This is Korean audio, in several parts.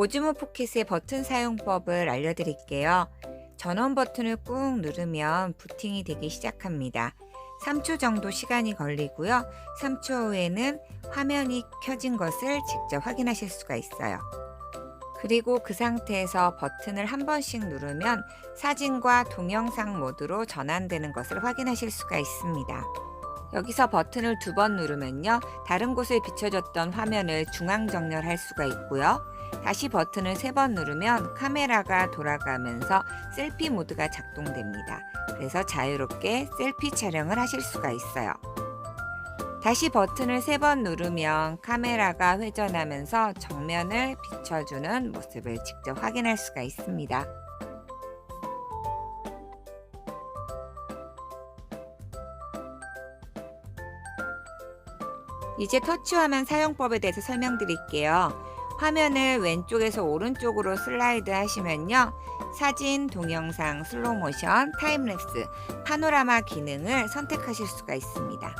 오즈모 포켓의 버튼 사용법을 알려드릴게요. 전원 버튼을 꾹 누르면 부팅이 되기 시작합니다. 3초 정도 시간이 걸리고요. 3초 후에는 화면이 켜진 것을 직접 확인하실 수가 있어요. 그리고 그 상태에서 버튼을 한 번씩 누르면 사진과 동영상 모드로 전환되는 것을 확인하실 수가 있습니다. 여기서 버튼을 두 번 누르면요. 다른 곳에 비춰졌던 화면을 중앙 정렬할 수가 있고요. 다시 버튼을 세 번 누르면 카메라가 돌아가면서 셀피 모드가 작동됩니다. 그래서 자유롭게 셀피 촬영을 하실 수가 있어요. 다시 버튼을 세 번 누르면 카메라가 회전하면서 정면을 비춰주는 모습을 직접 확인할 수가 있습니다. 이제 터치화면 사용법에 대해서 설명드릴게요. 화면을 왼쪽에서 오른쪽으로 슬라이드 하시면요. 사진, 동영상, 슬로모션, 타임랩스, 파노라마 기능을 선택하실 수가 있습니다.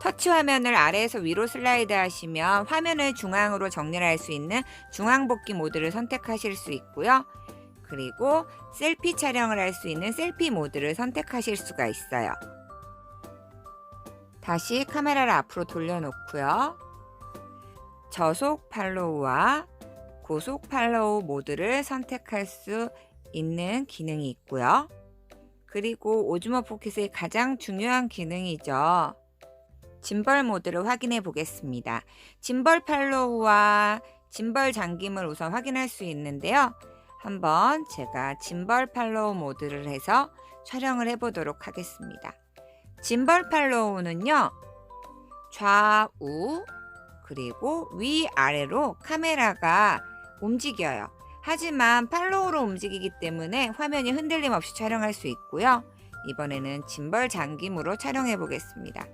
터치 화면을 아래에서 위로 슬라이드 하시면 화면을 중앙으로 정렬할 수 있는 중앙 복귀 모드를 선택하실 수 있고요. 그리고 셀피 촬영을 할 수 있는 셀피 모드를 선택하실 수가 있어요. 다시 카메라를 앞으로 돌려놓고요. 저속 팔로우와 고속 팔로우 모드를 선택할 수 있는 기능이 있고요. 그리고 오즈모 포켓의 가장 중요한 기능이죠. 짐벌 모드를 확인해 보겠습니다. 짐벌 팔로우와 짐벌 잠김을 우선 확인할 수 있는데요. 한번 제가 짐벌 팔로우 모드를 해서 촬영을 해 보도록 하겠습니다. 짐벌 팔로우는요. 좌우 그리고 위아래로 카메라가 움직여요. 하지만 팔로우로 움직이기 때문에 화면이 흔들림 없이 촬영할 수 있고요. 이번에는 짐벌 잠김으로 촬영해 보겠습니다.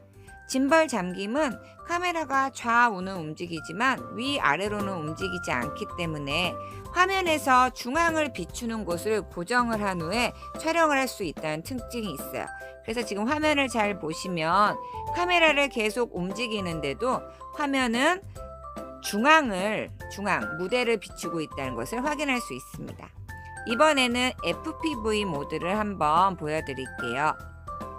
짐벌 잠김은 카메라가 좌우는 움직이지만 위아래로는 움직이지 않기 때문에 화면에서 중앙을 비추는 곳을 고정을 한 후에 촬영을 할 수 있다는 특징이 있어요. 그래서 지금 화면을 잘 보시면 카메라를 계속 움직이는데도 화면은 중앙을 중앙 무대를 비추고 있다는 것을 확인할 수 있습니다. 이번에는 FPV 모드를 한번 보여드릴게요.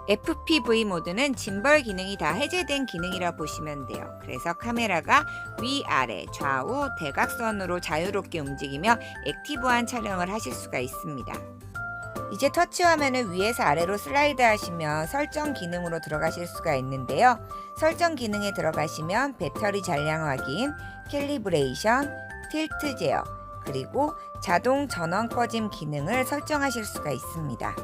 FPV 모드는 짐벌 기능이 다 해제된 기능이라 보시면 돼요. 그래서 카메라가 위아래 좌우 대각선으로 자유롭게 움직이며 액티브한 촬영을 하실 수가 있습니다. 이제 터치 화면을 위에서 아래로 슬라이드 하시면 설정 기능으로 들어가실 수가 있는데요. 설정 기능에 들어가시면 배터리 잔량 확인, 캘리브레이션, 틸트 제어, 그리고 자동 전원 꺼짐 기능을 설정하실 수가 있습니다.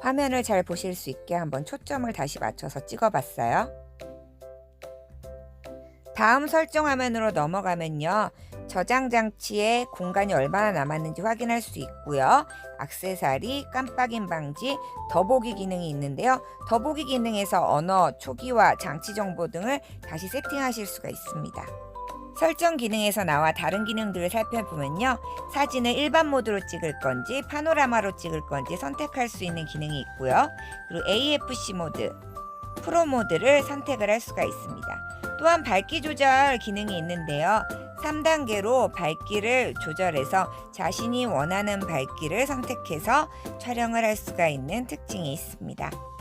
화면을 잘 보실 수 있게 한번 초점을 다시 맞춰서 찍어봤어요. 다음 설정 화면으로 넘어가면요. 저장 장치에 공간이 얼마나 남았는지 확인할 수 있고요. 악세사리, 깜빡임 방지, 더보기 기능이 있는데요. 더보기 기능에서 언어, 초기화, 장치 정보 등을 다시 세팅하실 수가 있습니다. 설정 기능에서 나와 다른 기능들을 살펴보면요. 사진을 일반 모드로 찍을 건지 파노라마로 찍을 건지 선택할 수 있는 기능이 있고요. 그리고 AFC 모드, 프로 모드를 선택을 할 수가 있습니다. 또한 밝기 조절 기능이 있는데요. 3단계로 밝기를 조절해서 자신이 원하는 밝기를 선택해서 촬영을 할 수가 있는 특징이 있습니다.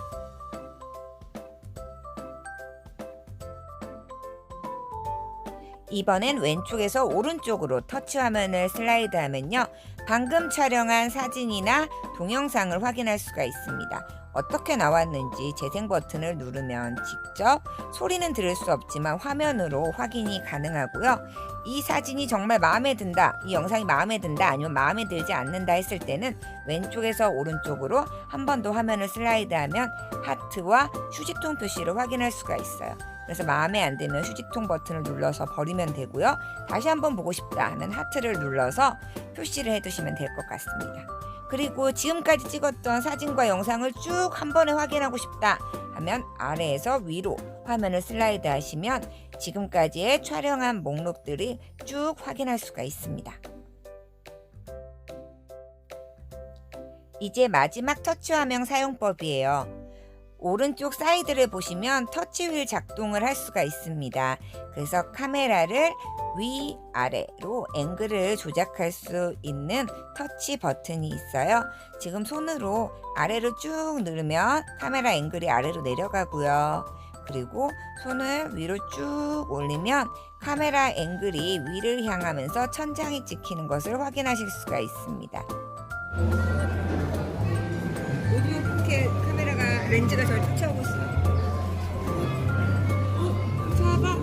이번엔 왼쪽에서 오른쪽으로 터치 화면을 슬라이드 하면요. 방금 촬영한 사진이나 동영상을 확인할 수가 있습니다. 어떻게 나왔는지 재생 버튼을 누르면 직접 소리는 들을 수 없지만 화면으로 확인이 가능하고요. 이 사진이 정말 마음에 든다, 이 영상이 마음에 든다, 아니면 마음에 들지 않는다 했을 때는 왼쪽에서 오른쪽으로 한 번 더 화면을 슬라이드하면 하트와 휴지통 표시를 확인할 수가 있어요. 그래서 마음에 안 들면 휴지통 버튼을 눌러서 버리면 되고요. 다시 한번 보고 싶다 하면 하트를 눌러서 표시를 해두시면 될 것 같습니다. 그리고 지금까지 찍었던 사진과 영상을 쭉 한 번에 확인하고 싶다 하면 아래에서 위로 화면을 슬라이드 하시면 지금까지의 촬영한 목록들이 쭉 확인할 수가 있습니다. 이제 마지막 터치 화면 사용법이에요. 오른쪽 사이드를 보시면 터치 휠 작동을 할 수가 있습니다. 그래서 카메라를 위 아래로 앵글을 조작할 수 있는 터치 버튼이 있어요. 지금 손으로 아래로 쭉 누르면 카메라 앵글이 아래로 내려가고요. 그리고 손을 위로 쭉 올리면 카메라 앵글이 위를 향하면서 천장이 찍히는 것을 확인하실 수가 있습니다. 오디오 포켓 카메라가 렌즈가 절 쫓아오고 있어요. 어, 잡아.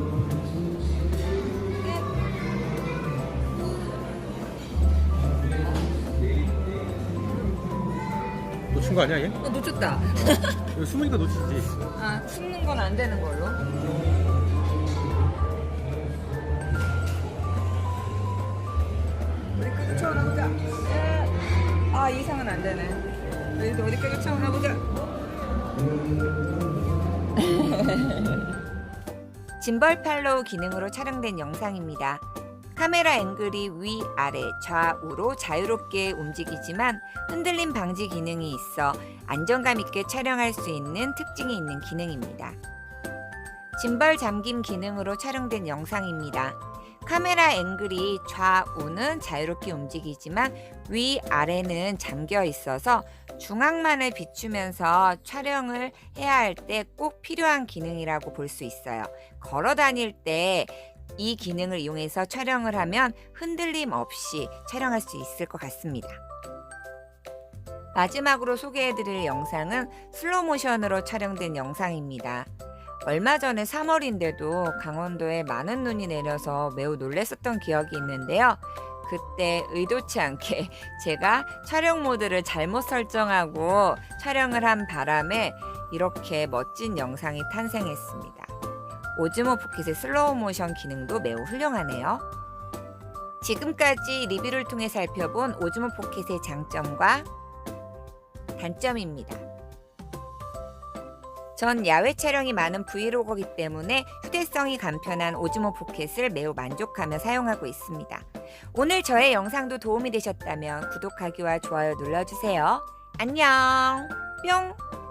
놓친 거 아니야 얘? 어, 놓쳤다. 이거 숨으니까 놓치지. 아, 숨는 건 안 되는 걸로. 어디까지 쫓아오나 보자. 에. 아, 이 이상은 안 되네. 여기도 어디까지 쫓아오나 보자. 짐벌 팔로우 기능으로 촬영된 영상입니다. 카메라 앵글이 위, 아래, 좌우로 자유롭게 움직이지만 흔들림 방지 기능이 있어 안정감 있게 촬영할 수 있는 특징이 있는 기능입니다. 짐벌 잠김 기능으로 촬영된 영상입니다. 카메라 앵글이 좌우는 자유롭게 움직이지만 위, 아래는 잠겨 있어서 중앙만을 비추면서 촬영을 해야 할 때 꼭 필요한 기능이라고 볼 수 있어요. 걸어 다닐 때 이 기능을 이용해서 촬영을 하면 흔들림 없이 촬영할 수 있을 것 같습니다. 마지막으로 소개해드릴 영상은 슬로우 모션으로 촬영된 영상입니다. 얼마 전에 3월인데도 강원도에 많은 눈이 내려서 매우 놀랐었던 기억이 있는데요. 그때 의도치 않게 제가 촬영 모드를 잘못 설정하고 촬영을 한 바람에 이렇게 멋진 영상이 탄생했습니다. 오즈모 포켓의 슬로우 모션 기능도 매우 훌륭하네요. 지금까지 리뷰를 통해 살펴본 오즈모 포켓의 장점과 단점입니다. 전 야외 촬영이 많은 브이로거기 때문에 휴대성이 간편한 오즈모 포켓을 매우 만족하며 사용하고 있습니다. 오늘 저의 영상도 도움이 되셨다면 구독하기와 좋아요 눌러주세요. 안녕! 뿅!